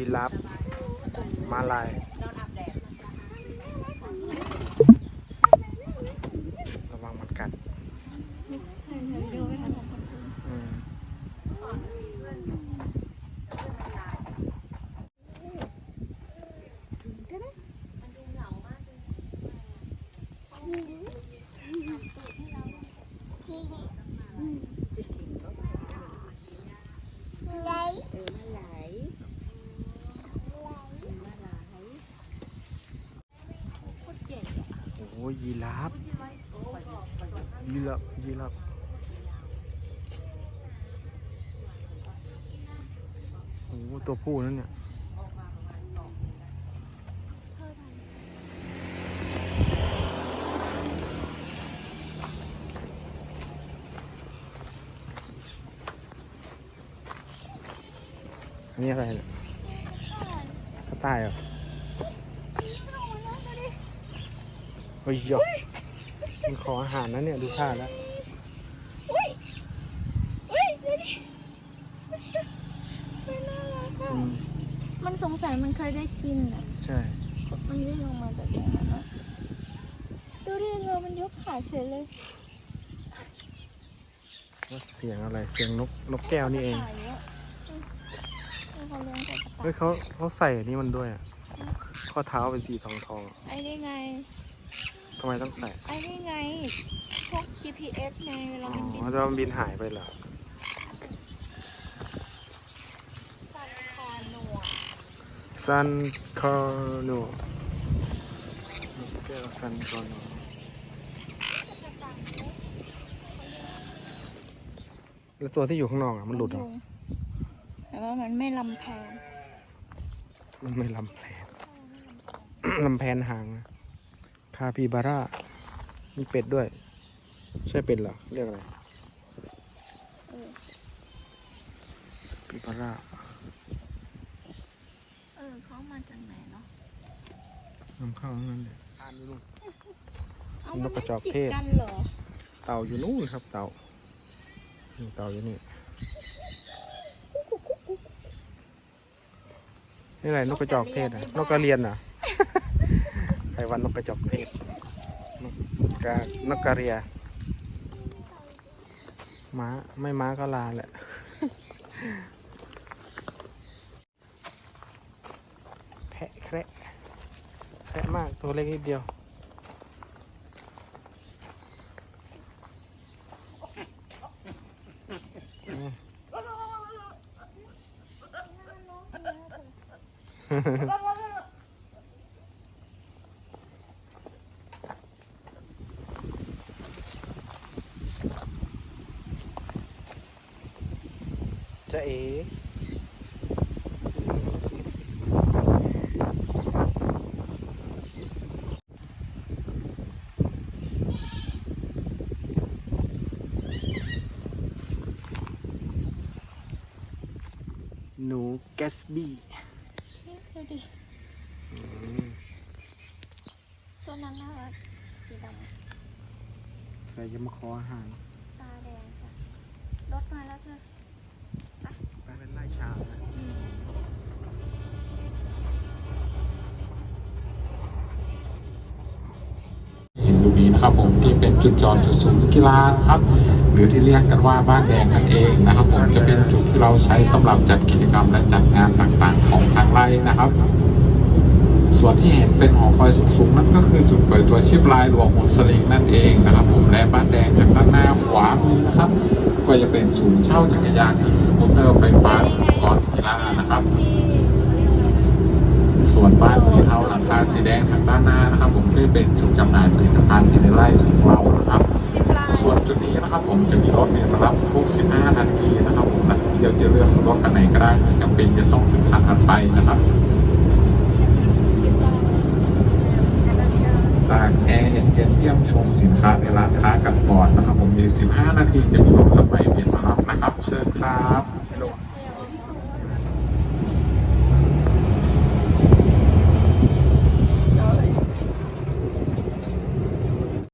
ยีราฟมาลายระวังมันกัดอืมโอ้ยยีราฟยีราฟยีราฟโอ้ตัวผู้นั่นเนี่ยนนี้อะไรเนี่ยกระต่ายเหรอ เฮ้ยยกมันขออาหารนะเนี่ยดูท่าแล้วอุ้ยอุ้ยเดี๋ยวดิไม่น่ารักอะอืมมันสงสัยมันเคยได้กินอะ ใช่ มันวิ่งลงมาจากตรงนั้นอะดูดิเธอมันยกขาเฉยเลยว่าเสียงอะไรเสียงนกนกแก้วนี่เองขาเยอะอืมเอาเขาเลี้ยงกับเฮ้ยเขาเขาใส่อันนี้มันด้วยอะข้อเท้าเป็นสีทองทองๆอะไอ้นี่ไง ทำไมต้องใส่ ไอ้นี่ไง พวก GPS ไงเวอ๋ลามันบินอจะมันบินหายไปเหรอ สันคอหนวดซันคอร์โนนกแก้วซันคอร์โนแล้วตัวที่อยู่ข้างนอกอะ มันหลุดเหรอ แต่ว่ามันไม่ลำแพงมันไม่ลำแผนลำแพนหางนะคาปิบาร่ามีเป็ดด้วย ใช่เป็ดเหรอเรียกอะไรเออปิบาร่าเออเขามาจากไหนเนาะนำเข้าทั้งนั้นเลยทานดูนู่นเอานกกระจอกเทศ มันไม่จิกันเหรอเต่าอยู่นู่นครับ เต่านี่เต่าอยู่นี่นี่อะไรนกกระจอกเทศอะนกกระเรียนอะ ใครวันนกกระจอกเทศนกกระนกกระเรียม้าไม่ม้าก็ลาแหละแพะแคระแคระมากตัวเล็กนิดเดียว จะเอ๋หนูแกสบี้ดูดิตัวนั้นน่ารักสีดใส่ยำมะขออาหารำตาแดงจ้ะรถมาแล้วเธอ ไปเป็นไล่ชานะเห็นตรงนี้นะครับผมที่เป็นจุดจอดจุดศูนย์กีฬาครับ หรือที่เรียกกันว่าบ้านแดงนั่นเองนะครับ ผมจะเป็นจุดที่เราใช้สำหรับจัดกิจกรรมและจัดงานต่างๆของทางไร่นะครับ ส่วนที่เห็นเป็นหอคอยสูงๆนั่นก็คือจุดเปิดตัวชิปลายหลวงหุ่นสลิงนั่นเองนะครับ ผมและบ้านแดงจากด้านหน้าขวามือนะครับ ก็จะเป็นศูนย์เช่าจักรยานอีสกูตเตอร์ไฟฟ้าอุปกรณ์กีฬานะครับ ส่วนบ้านสีเทาหลังคาสีแดงทางด้านหน้านะครับ ผมก็เป็นจุดจำหน่ายผลิตภัณฑ์ที่ในไร่ของเรานะครับ ส่วนจุดนี้นะครับ ผมจะมีรถเนี่ยมารับทุก 15 นาทีนะครับ ผมนักท่องเที่ยวจะเลือกรถคันไหนก็ได้ไม่จำเป็นจะต้องถึงคันถัดไปนะครับ สิบลาย ตากแอร์เห็นเย็นเยี่ยม ชมสินค้าในร้านค้ากันก่อนนะครับ ผมมี 15 นาทีจะมีรถคันใหม่เปลี่ยนมารับนะครับ เชิญครับ